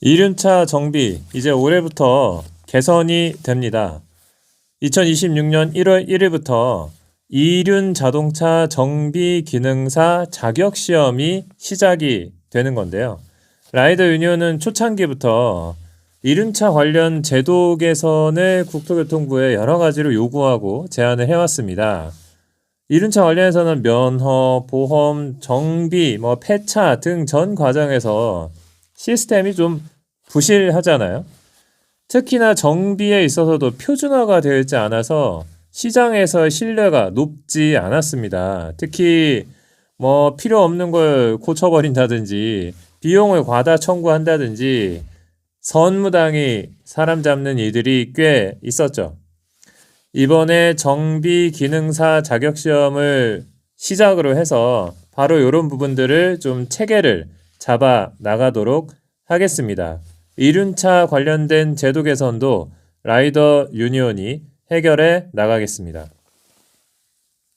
이륜차 정비 이제 올해부터 개선이 됩니다. 2026년 1월 1일부터 이륜 자동차 정비 기능사 자격 시험이 시작이 되는 건데요. 라이더 유니온은 초창기부터 이륜차 관련 제도 개선을 국토교통부에 여러 가지로 요구하고 제안을 해왔습니다. 이륜차 관련해서는 면허, 보험, 정비, 뭐 폐차 등 전 과정에서 시스템이 좀 부실하잖아요. 특히나 정비에 있어서도 표준화가 되어 있지 않아서 시장에서 신뢰가 높지 않았습니다. 특히 뭐 필요 없는 걸 고쳐버린다든지 비용을 과다 청구한다든지 선무당이 사람 잡는 일들이 꽤 있었죠. 이번에 정비 기능사 자격 시험을 시작으로 해서 바로 이런 부분들을 좀 체계를 잡아 나가도록 하겠습니다. 이륜차 관련된 제도 개선도 라이더 유니온이 해결해 나가겠습니다.